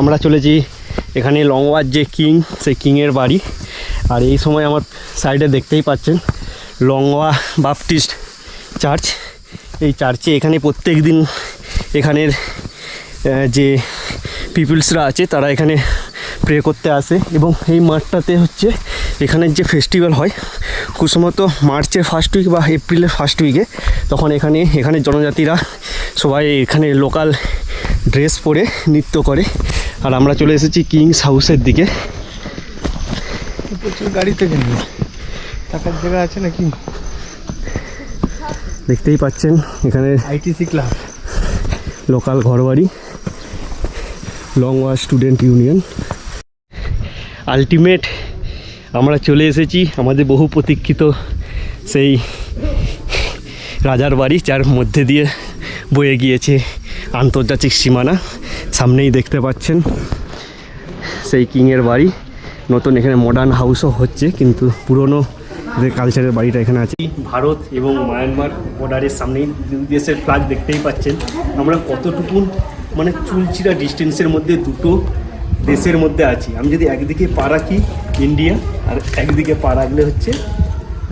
আমরা চলেছি এখানে লংওয়ার যে কিং সেই কিংয়ের বাড়ি। আর এই সময় আমার সাইডে দেখতেই পাচ্ছেন লংওয়া বাপটিস্ট চার্চ। এই চার্চে এখানে প্রত্যেক দিন এখানের যে পিপলসরা আছে, তারা এখানে প্রে করতে আসে। এবং এই মাঠটাতে হচ্ছে এখানের যে ফেস্টিভ্যাল হয় সম্ভবত মার্চের ফার্স্ট উইক বা এপ্রিলের ফার্স্ট উইকে তখন এখানে এখানে জনজাতিরা সবাই এখানে লোকাল ড্রেস পরে নৃত্য করে। আর আমরা চলে এসেছি কিংস হাউসের দিকে। প্রচুর গাড়ি থেকে থাকার জায়গা আছে নাকি? দেখতেই পাচ্ছেন এখানে আইটিসি ক্লাব। লোকাল ঘরবাড়ি লংওয়া স্টুডেন্ট ইউনিয়ন আলটিমেট আমরা চলে এসেছি আমাদের বহু প্রতীক্ষিত সেই রাজার বাড়ি যার মধ্যে দিয়ে বয়ে গিয়েছে আন্তর্জাতিক সীমানা, সামনেই দেখতে পাচ্ছেন সেই কিংয়ের বাড়ি। নতুন এখানে মডার্ন হাউসও হচ্ছে, কিন্তু পুরনো যে কালচারের বাড়িটা এখানে আছে। ভারত এবং মায়ানমার বর্ডারের সামনেই দুই দেশের ফ্ল্যাগ দেখতেই পাচ্ছেন। আমরা কতটুকু মানে চুলচিরা ডিস্টেন্সের মধ্যে দুটো দেশের মধ্যে আছি। আমি যদি একদিকে পা রাখি ইন্ডিয়া আর একদিকে পা রাখলে হচ্ছে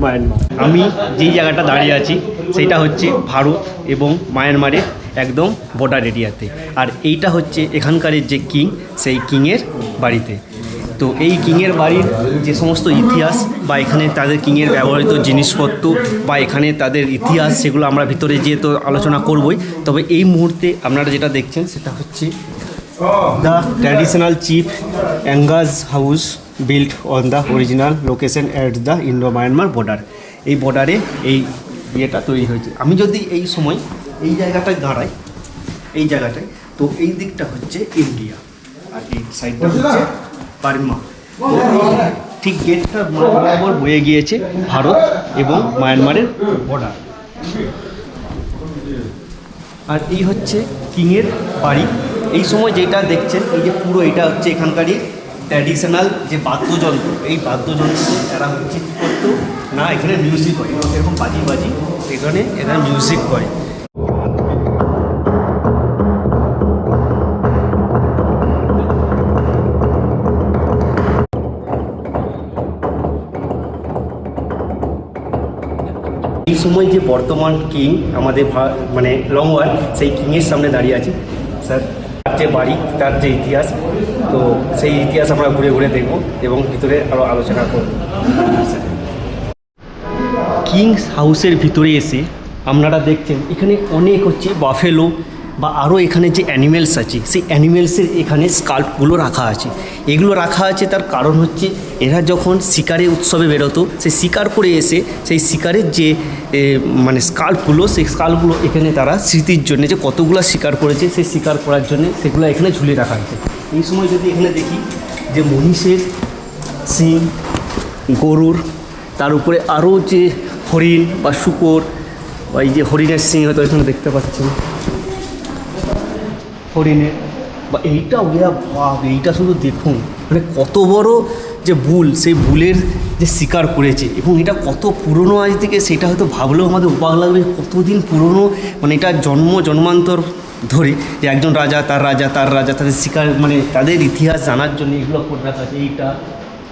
মায়ানমার আমি যেই জায়গাটা দাঁড়িয়ে আছি, সেটা হচ্ছে ভারত এবং মায়ানমারের একদম বর্ডার এরিয়াতে আর এইটা হচ্ছে এখানকারের যে কিং, সেই কিংয়ের বাড়িতে। তো এই কিংয়ের বাড়ির যে সমস্ত ইতিহাস বা এখানে তাদের কিংয়ের ব্যবহৃত জিনিসপত্র বা এখানে তাদের ইতিহাস, সেগুলো আমরা ভিতরে যেয়ে তো আলোচনা করবই। তবে এই মুহূর্তে আপনারা যেটা দেখছেন, সেটা হচ্ছে the traditional chief Angh's house built on the original location at the Indo Myanmar border এই বর্ডারে এই ইয়েটা তৈরি হয়েছে। আমি যদি এই সময় এই জায়গাটায় দাঁড়াই এই জায়গাটায় তো এই দিকটা হচ্ছে ইন্ডিয়া। আর এই সাইডটা হচ্ছে বার্মা। ঠিক গেটটা বরাবর বয়ে গিয়েছে ভারত এবং মায়ানমারের বর্ডার আর এই হচ্ছে কিংয়ের বাড়ি। এই সময় যেটা দেখছেন এই যে পুরো এটা হচ্ছে এখানকারই ট্র্যাডিশনাল যে বাদ্যযন্ত্র। এই বাদ্যযন্ত্র এরা হচ্ছে কী করতো? না এখানে মিউজিক হয় এরকম বাজি বাজি এখানে এরা মিউজিক করে। এই সময় যে বর্তমান কিং আমাদের মানে লংওয়ার সেই কিংয়ের সামনে দাঁড়িয়ে আছে। স্যার, তার যে বাড়ি, তার যে ইতিহাস, তো সেই ইতিহাস আমরা ঘুরে ঘুরে দেখব এবং ভিতরে আরও আলোচনা করব। কিংস হাউসের ভিতরে এসে আপনারা দেখছেন এখানে অনেক হচ্ছে বাফেলো বা আরও এখানে যে অ্যানিমেলস আছে, সেই অ্যানিমেলসের এখানে স্কাল্পগুলো রাখা আছে। এগুলো রাখা আছে তার কারণ হচ্ছে এরা যখন শিকারে উৎসবে বেরোতো, সেই শিকার করে এসে সেই শিকারের যে মানে স্কাল্পগুলো সেই স্কাল্পগুলো এখানে তারা স্মৃতির জন্য যে কতগুলো শিকার করেছে, সেই শিকার করার জন্য সেগুলো এখানে ঝুলিয়ে রাখা আছে এই সময় যদি এখানে দেখি যে মহিষের সিং গরুর, তার উপরে আরও যে হরিণ বা শুকর বা এই যে হরিণের সিং হয়তো এখানে দেখতে পাচ্ছেন। হরিণের, বা এইটা ওয়া ভাব এইটা শুধু দেখুন। মানে কত বড় যে বুল সেই বুলের যে শিকার করেছে। এবং এটা কত পুরনো আজ থেকে, সেটা হয়তো ভাবলেও আমাদের অবাক লাগবে কতদিন পুরনো মানে এটা জন্ম, জন্মান্তর ধরে যে একজন রাজা, তার রাজা তার রাজা, তাদের শিকার মানে তাদের ইতিহাস জানার জন্য এগুলো করে রাখা আছে। এইটা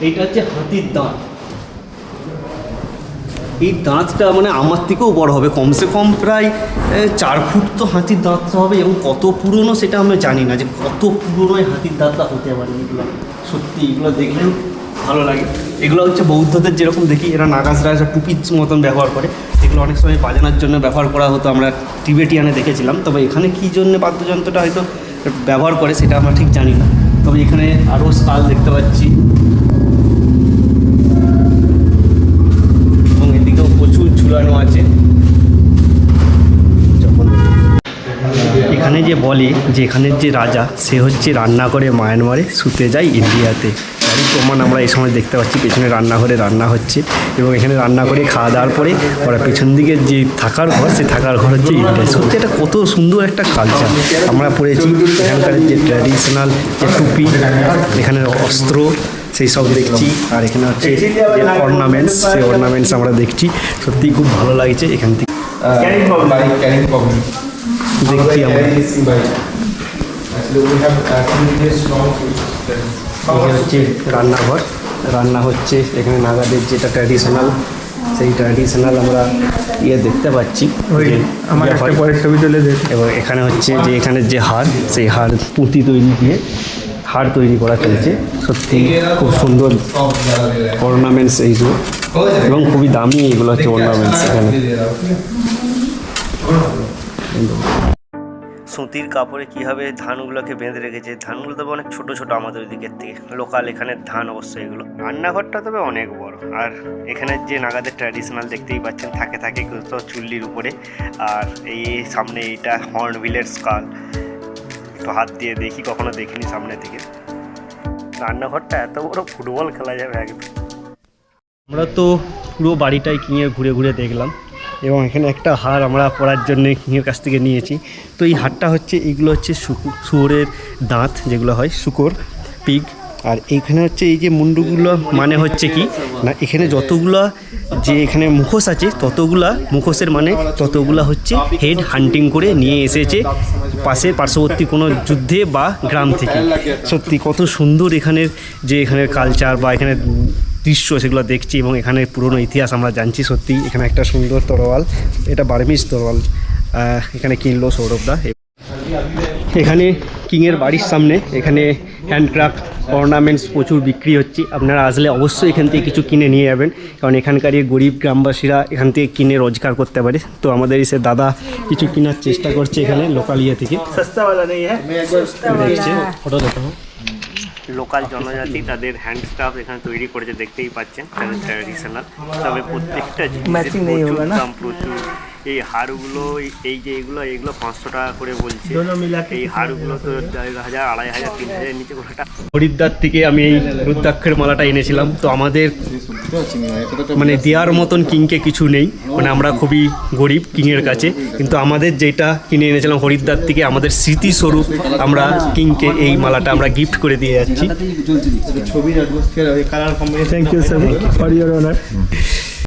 এইটা হচ্ছে হাতির দাঁত। এই দাঁতটা মানে আমার থেকেও বড় হবে। কমসে কম প্রায় চার ফুট তো হাতির দাঁতটা হবে এবং কত পুরনো সেটা আমরা জানি না যে কত পুরনো হাতির দাঁতটা হতে পারে এগুলো। সত্যি এগুলো দেখলেও ভালো লাগে। এগুলো হচ্ছে বৌদ্ধদের যেরকম দেখি, এরা নাগাজরা একটা টুপির মতন ব্যবহার করে। এগুলো অনেক সময় বাজানোর জন্য ব্যবহার করা হতো, আমরা টিবেটিয়ানে দেখেছিলাম। তবে এখানে কী জন্য বাদ্যযন্ত্রটা হয়তো ব্যবহার করে সেটা আমরা ঠিক জানি না। তবে এখানে আরও স্কাল দেখতে পাচ্ছি। এখানে যে বলে যে এখানের যে রাজা সে হচ্ছে রান্না করে মায়ানমারে শুতে যায় ইন্ডিয়াতে। তারই প্রমাণ আমরা এই সময় দেখতে পাচ্ছি পেছনে রান্নাঘরে রান্না হচ্ছে এবং এখানে রান্না করে খাওয়া দাওয়ার পরে ওরা পেছন দিকে যে থাকার ঘর সে থাকার ঘর হচ্ছে ইন্ডিয়া। সত্যি এটা কত সুন্দর একটা কালচার আমরা পড়েছি এখানকার যে ট্র্যাডিশনাল যে টুপি এখানের অস্ত্র সেই সব দেখছি। আর এখানে হচ্ছে যে অর্নামেন্টস সেই অর্নামেন্টস আমরা দেখছি। সত্যিই খুব ভালো লাগছে এখান থেকে। ক্যারিং প্রবলেম ক্যারিং প্রবলেম দেখছি আমরা uh, হচ্ছে রান্নাঘর। রান্না হচ্ছে এখানে নাগাদের যেটা ট্র্যাডিশনাল সেই ট্র্যাডিশনাল আমরা ইয়ে দেখতে পাচ্ছি। আমার একটা পরের ছবি তুলে দেখ এবং এখানে হচ্ছে যে এখানে যে হার সেই হার পুঁতি তৈরি দিয়ে হার তৈরি করা চলছে। সত্যি খুব সুন্দর অর্নামেন্টস এইগুলো। এবং খুবই দামি এগুলো হচ্ছে অর্নামেন্টস এখানে। সুতির কাপড়ে কীভাবে ধানগুলোকে বেঁধে রেখেছে? ধানগুলো তবে অনেক ছোট ছোট আমাদের দিকের থেকে। লোকাল এখানের ধান অবশ্যই এগুলো। রান্নাঘরটা তবে অনেক বড়। আর এখানে যে নাগাদের ট্র্যাডিশনাল দেখতেই পাচ্ছেন থাকে থাকে তো চুল্লির উপরে। আর এই সামনে এইটা হর্নভিলের স্কাল একটু হাত দিয়ে দেখি কখনো দেখিনি সামনে থেকে। রান্নাঘরটা এত বড় ফুটবল খেলা যাবে একদম। আমরা তো পুরো বাড়িটাই কিনে ঘুরে ঘুরে দেখলাম। এবং এখানে একটা হার আমরা পরার জন্য কিংয়ের কাছ থেকে নিয়েছি। তো এই হারটা হচ্ছে এইগুলো হচ্ছে শুয়োরের দাঁত, যেগুলো হয় শুকর, পিগ। আর এইখানে হচ্ছে এই যে মুন্ডুগুলো মানে হচ্ছে কি? না, এখানে যতগুলা যে এখানে মুখোশ আছে, ততগুলা মুখোশের মানে ততগুলা হচ্ছে হেড হান্টিং করে নিয়ে এসেছে পাশে পার্শ্ববর্তী কোনো যুদ্ধে বা গ্রাম থেকে। সত্যি কত সুন্দর এখানের যে এখানের কালচার বা এখানে দৃশ্য সেগুলো দেখছি এবং এখানে পুরনো ইতিহাস আমরা জানছি সত্যি। এখানে একটা সুন্দর তরোয়াল এটা বার্মিজ তরোয়াল এখানে কিনলো সৌরভদা। এখানে কিংয়ের বাড়ির সামনে এখানে হ্যান্ডক্রাফট অর্নামেন্টস প্রচুর বিক্রি হচ্ছে। আপনারা আসলে অবশ্যই এখান থেকে কিছু কিনে নিয়ে যাবেন। কারণ এখানকার এই গরিব গ্রামবাসীরা এখান থেকে কিনে রোজগার করতে পারে। তো আমাদের এসে দাদা কিছু কেনার চেষ্টা করছে এখানে লোকাল ইয়ে থেকে নেই হ্যাঁ? দেখছে ফটো দেখো লোকাল জনজাতি তাদের হ্যান্ডক্রাফট এখানে তৈরি করেছে দেখতেই পাচ্ছেন তাদের ট্র্যাডিশনাল তবে প্রত্যেকটা জিনিসের প্রচুর দাম প্রচুর। এই হারগুলো এই- এই যে এগুলো এগুলো পাঁচশো টাকা করে বলছে। এই হারগুলো তো দেড় হাজার আড়াই হাজার তিন হাজার নিচে কোনোটা। হরিদ্বার থেকে আমি এই রুদ্রাক্ষের মালাটা এনেছিলাম। তো আমাদের মানে দেওয়ার মতন কিংকে কিছু নেই। মানে আমরা খুবই গরিব কিংয়ের কাছে। কিন্তু আমাদের যেটা কিনে এনেছিলাম হরিদ্বার থেকে আমাদের স্মৃতিস্বরূপ আমরা কিংকে এই মালাটা আমরা গিফট করে দিয়ে যাচ্ছি। Thank you sir for your honour